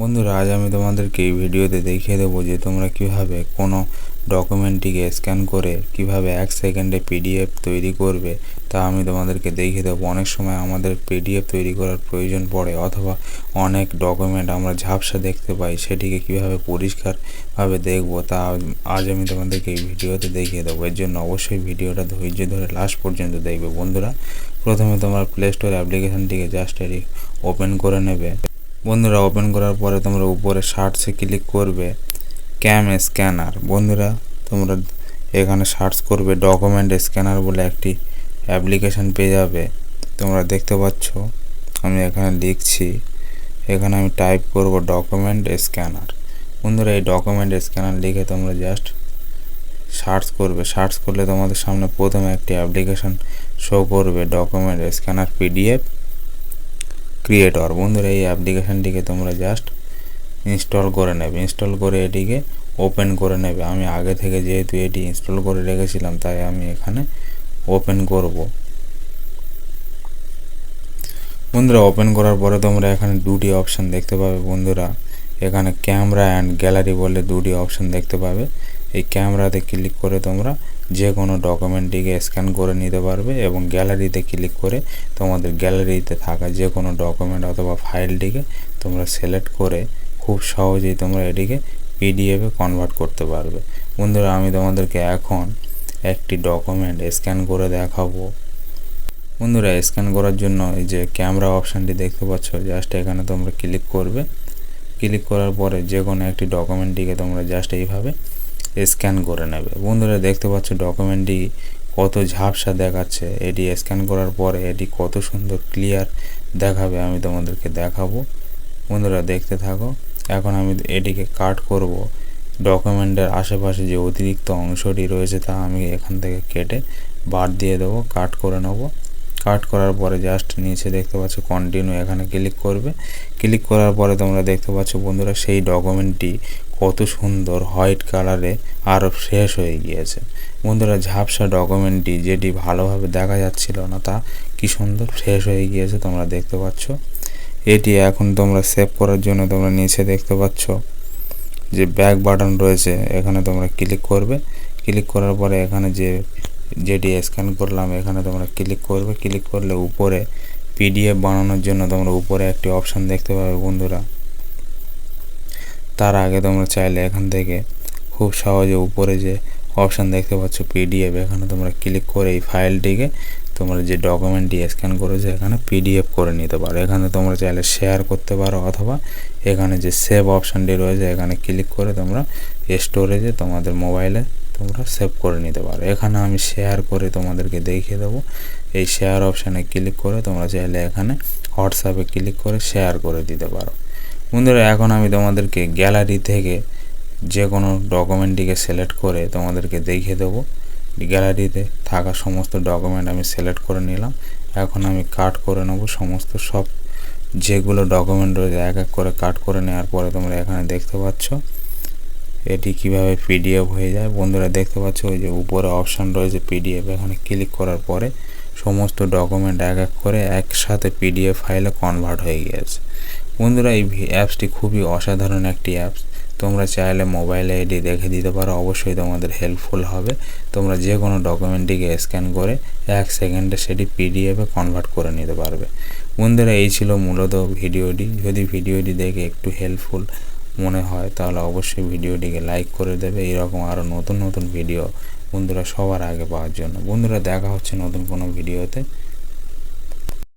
বন্ধুরা, আজ আমি তোমাদেরকে এই ভিডিওতে দেখিয়ে দেবো যে তোমরা কীভাবে কোনো ডকুমেন্টটিকে স্ক্যান করে কীভাবে এক সেকেন্ডে পিডিএফ তৈরি করবে, তা আমি তোমাদেরকে দেখিয়ে দেবো। অনেক সময় আমাদের পিডিএফ তৈরি করার প্রয়োজন পড়ে, অথবা অনেক ডকুমেন্ট আমরা ঝাপসা দেখতে পাই, সেটিকে কীভাবে পরিষ্কারভাবে দেখব তা আজ আমি তোমাদেরকে এই ভিডিওতে দেখিয়ে দেবো। এর জন্য অবশ্যই ভিডিওটা ধৈর্য ধরে লাস্ট পর্যন্ত দেখবে। বন্ধুরা, প্রথমে তোমরা প্লে স্টোর অ্যাপ্লিকেশানটিকে জাস্ট এটি ওপেন করে নেবে। বন্ধুরা ওপেন করার পরে তোমরা উপরে সার্চে ক্লিক করবে ক্যাম স্ক্যানার বন্ধুরা, তোমরা এখানে সার্চ করবে ডকুমেন্ট স্ক্যানার বলে একটি অ্যাপ্লিকেশান পেয়ে যাবে। তোমরা দেখতে পাচ্ছ, আমি এখানে লিখছি, এখানে আমি টাইপ করব ডকুমেন্ট স্ক্যানার বন্ধুরা, এই ডকুমেন্ট স্ক্যানার লিখে তোমরা জাস্ট সার্চ করবে। সার্চ করলে তোমাদের সামনে প্রথমে একটি অ্যাপ্লিকেশান শো করবে ডকুমেন্ট স্ক্যানার পিডিএফ ক্রিয়েটর বন্ধুরা, এই অ্যাপ্লিকেশানটিকে তোমরা জাস্ট ইনস্টল করে নেবে। ইনস্টল করে এটিকে ওপেন করে নেবে। আমি আগে থেকে যেহেতু এটি ইনস্টল করে রেখেছিলাম, তাই আমি এখানে ওপেন করব। বন্ধুরা ওপেন করার পরে তোমরা এখানে দুটি অপশান দেখতে পাবে। বন্ধুরা, এখানে ক্যামেরা অ্যান্ড গ্যালারি বলে দুটি অপশান দেখতে পাবে। এই ক্যামেরাতে ক্লিক করে তোমরা যে কোনো ডকুমেন্টটিকে স্ক্যান করে নিতে পারবে এবং গ্যালারিতে ক্লিক করে তোমাদের গ্যালারিতে থাকা যে কোনো ডকুমেন্ট অথবা ফাইলটিকে তোমরা সিলেক্ট করে খুব সহজেই তোমরা এটিকে পিডিএফে কনভার্ট করতে পারবে। বন্ধুরা, আমি তোমাদেরকে এখন একটি ডকুমেন্ট স্ক্যান করে দেখাবো। বন্ধুরা স্ক্যান করার জন্য এই যে ক্যামেরা অপশানটি দেখতে পাচ্ছ জাস্ট এখানে তোমরা ক্লিক করবে। ক্লিক করার পরে যে কোনো একটি ডকুমেন্টটিকে তোমরা জাস্ট এইভাবে স্ক্যান করে নেবে। বন্ধুরা, দেখতে পাচ্ছ ডকুমেন্টটি কত ঝাপসা দেখাচ্ছে। এটি স্ক্যান করার পরে এটি কত সুন্দর ক্লিয়ার দেখাবে, আমি তোমাদেরকে দেখাবো। বন্ধুরা, দেখতে থাকো। এখন আমি এটিকে কাট করব। ডকুমেন্টের আশেপাশে যে অতিরিক্ত অংশটি রয়েছে তা আমি এখান থেকে কেটে বাদ দিয়ে দেবো কাট করে নেব। কাট করার পরে জাস্ট নিচে দেখতে পাচ্ছ কন্টিনিউ এখানে ক্লিক করবে। ক্লিক করার পরে তোমরা দেখতে পাচ্ছ বন্ধুরা, সেই ডকুমেন্টটি কত সুন্দর হোয়াইট কালারে আরও শেষ হয়ে গিয়েছে। বন্ধুরা, ঝাপসা ডকুমেন্টটি যেটি ভালোভাবে দেখা যাচ্ছিল না, তা কি সুন্দর শেষ হয়ে গিয়েছে তোমরা দেখতে পাচ্ছ। এটি এখন তোমরা সেভ করার জন্য তোমরা নিচে দেখতে পাচ্ছ যে ব্যাক বাটন রয়েছে, এখানে তোমরা ক্লিক করবে। ক্লিক করার পরে এখানে যে যেটি স্ক্যান করলাম, এখানে তোমরা ক্লিক করবে। ক্লিক করলে উপরে পিডিএফ বানানোর জন্য তোমরা উপরে একটি অপশান দেখতে পাবে বন্ধুরা। তার আগে তোমরা চাইলে এখান থেকে খুব সহজে উপরে যে অপশান দেখতে পাচ্ছ পিডিএফ এখানে তোমরা ক্লিক করে এই ফাইলটিকে তোমরা যে ডকুমেন্টটি স্ক্যান করেছ, এখানে পিডিএফ করে নিতে পারো। এখানে তোমরা চাইলে শেয়ার করতে পারো অথবা এখানে যে সেভ অপশানটি রয়েছে, এখানে ক্লিক করে তোমরা স্টোরেজে তোমাদের মোবাইলে তোমরা সেভ করে নিতে পারো। এখানে আমি শেয়ার করে তোমাদেরকে দেখিয়ে দেবো। এই শেয়ার অপশানে ক্লিক করে তোমরা চাইলে এখানে হোয়াটসঅ্যাপে ক্লিক করে শেয়ার করে দিতে পারো। বন্ধুরা, এখন আমি তোমাদেরকে গ্যালারি থেকে যে কোনো ডকুমেন্টটিকে সিলেক্ট করে তোমাদেরকে দেখিয়ে দেবো। গ্যালারিতে থাকা সমস্ত ডকুমেন্ট আমি সিলেক্ট করে নিলাম। এখন আমি কাট করে নেব সমস্ত সব যেগুলো ডকুমেন্ট রয়েছে, এক এক করে কাট করে নেওয়ার পরে তোমরা এখানে দেখতে পাচ্ছ। এটি কীভাবে পিডিএফ হয়ে যায়। বন্ধুরা, দেখতে পাচ্ছ ওই যে উপরে অপশান রয়েছে পিডিএফ এখানে ক্লিক করার পরে সমস্ত ডকুমেন্ট এক এক করে একসাথে পিডিএফ ফাইলে কনভার্ট হয়ে গিয়েছে। বন্ধুরা, এই অ্যাপসটি খুবই অসাধারণ একটি অ্যাপস তোমরা চাইলে মোবাইলে এটি রেখে দিতে পারো। অবশ্যই তোমাদের হেল্পফুল হবে। তোমরা যে কোনো ডকুমেন্টটিকে স্ক্যান করে এক সেকেন্ডে সেটি পিডিএফে কনভার্ট করে নিতে পারবে। বন্ধুরা, এই ছিল মূলত ভিডিওটি। যদি ভিডিওটি দেখে একটু হেল্পফুল মনে হয়, তাহলে অবশ্যই ভিডিওটিকে লাইক করে দেবে। এরকম আরও নতুন নতুন ভিডিও বন্ধুরা সবার আগে পাওয়ার জন্য। বন্ধুরা, দেখা হচ্ছে নতুন কোনো ভিডিওতে